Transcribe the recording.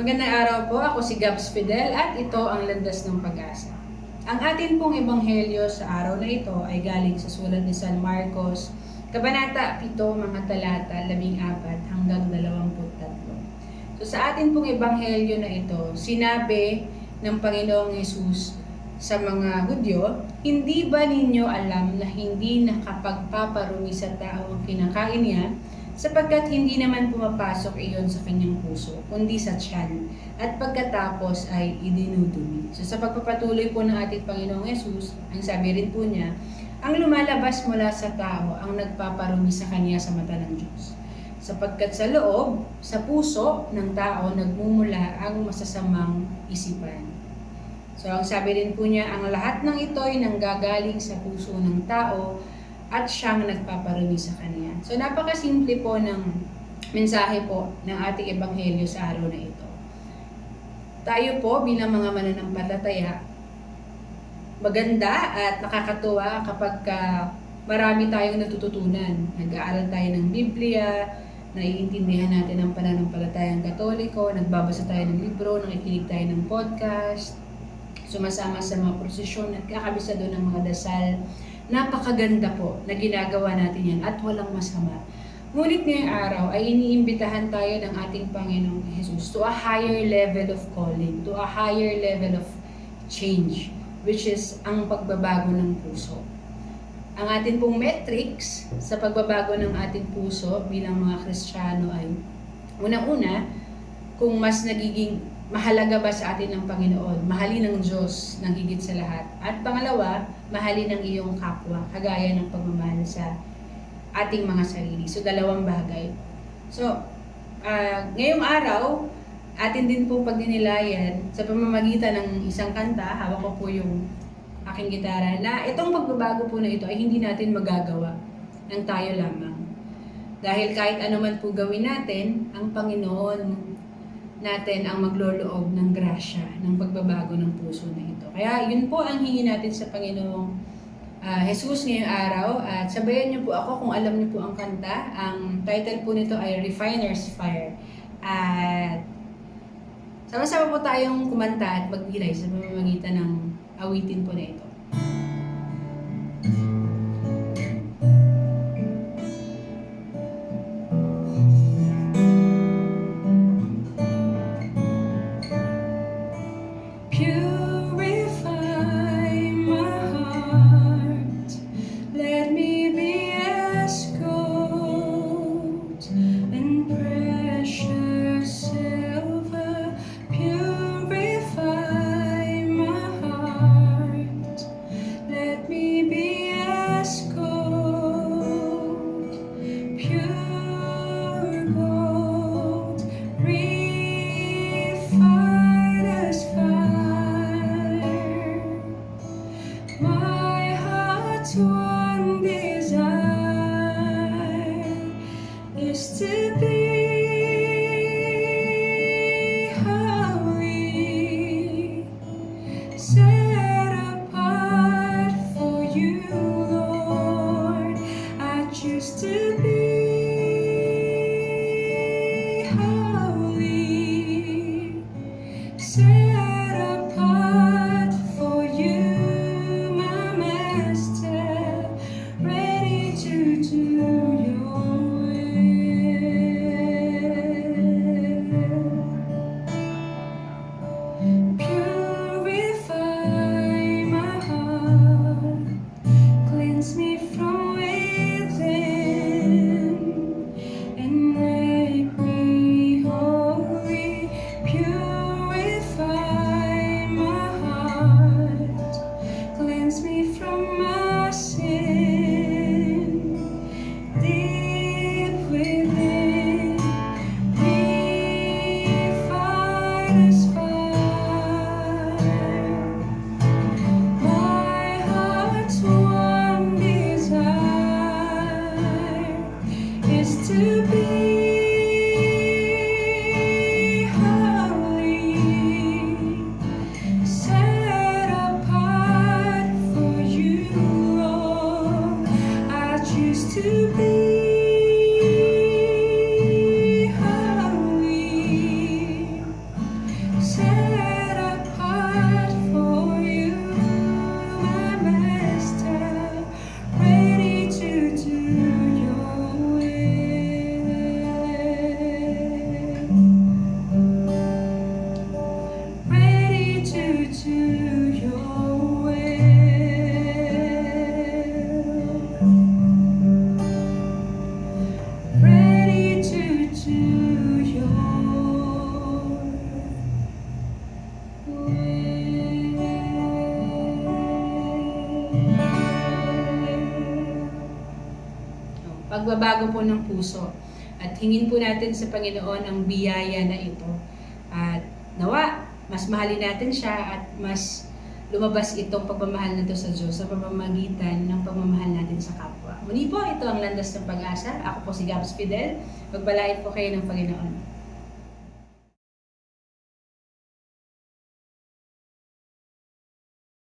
Magandang araw po, ako si Gabs Fidel at ito ang Landas ng Pag-asa. Ang atin pong ebanghelyo sa araw na ito ay galing sa sulat ni San Marcos, Kabanata 7, mga talata 14 hanggang 23. So sa atin pong ebanghelyo na ito, sinabi ng Panginoong Yesus sa mga Hudyo, hindi ba ninyo alam na hindi nakapagpaparumi sa tao ang kinakain niya sapagkat hindi naman pumapasok iyon sa kanyang puso, kundi sa tiyan, at pagkatapos ay idinudumi. So sa pagpapatuloy po ng ating Panginoong Yesus, ang sabi rin po niya, ang lumalabas mula sa tao ang nagpaparumi sa kanya sa mata ng Diyos. Sapagkat sa loob, sa puso ng tao, nagmumula ang masasamang isipan. So ang sabi rin po niya, ang lahat ng ito ay nanggagaling sa puso ng tao at siyang nagpaparumi sa kanya. So napakasimple po ng mensahe po ng ating ebanghelyo sa araw na ito. Tayo po bilang mga mananampalataya, maganda at nakakatuwa kapag ka marami tayong natututunan. Nag-aaral tayo ng Biblia, naiintindihan natin ang pananampalatayang katoliko, nagbabasa tayo ng libro, nakikinig tayo ng podcast, sumasama sa mga prosesyon at kakabisa doon ng mga dasal. Napakaganda po na ginagawa natin yan at walang masama. Ngunit ngayong araw ay iniimbitahan tayo ng ating Panginoong Jesus to a higher level of calling, to a higher level of change, which is ang pagbabago ng puso. Ang atin pong metrics sa pagbabago ng ating puso bilang mga Kristiyano ay unang-una, kung mas nagiging mahalaga ba sa atin ng Panginoon, mahalin ng Diyos ng higit sa lahat. At pangalawa, mahalin ng iyong kapwa, kagaya ng pagmamahal sa ating mga sarili. So, dalawang bagay. So, ah, ngayong araw, atin din po pagdinilayan sa pamamagitan ng isang kanta, hawak ko po yung aking gitara, na itong pagbabago po na ito ay hindi natin magagawa ng tayo lamang. Dahil kahit ano man po gawin natin, ang Panginoon natin ang magloloob ng grasya, ng pagbabago ng puso na ito. Kaya yun po ang hingi natin sa Panginoong ah, Jesus ngayong araw. At sabayan niyo po ako kung alam niyo po ang kanta. Ang title po nito ay Refiner's Fire. At sama-sama po tayong kumanta at magbigay sa pamamagitan ng awitin po na ito. Pagbabago po ng puso. At hingin po natin sa Panginoon ang biyaya na ito. At nawa, mas mahalin natin siya at mas lumabas itong pagmamahal na sa Diyos sa pamamagitan ng pagmamahal natin sa kapwa. Muli po, ito ang Landas ng Pag-asa. Ako po si Gabs Fidel. Magbalain po kayo ng Panginoon.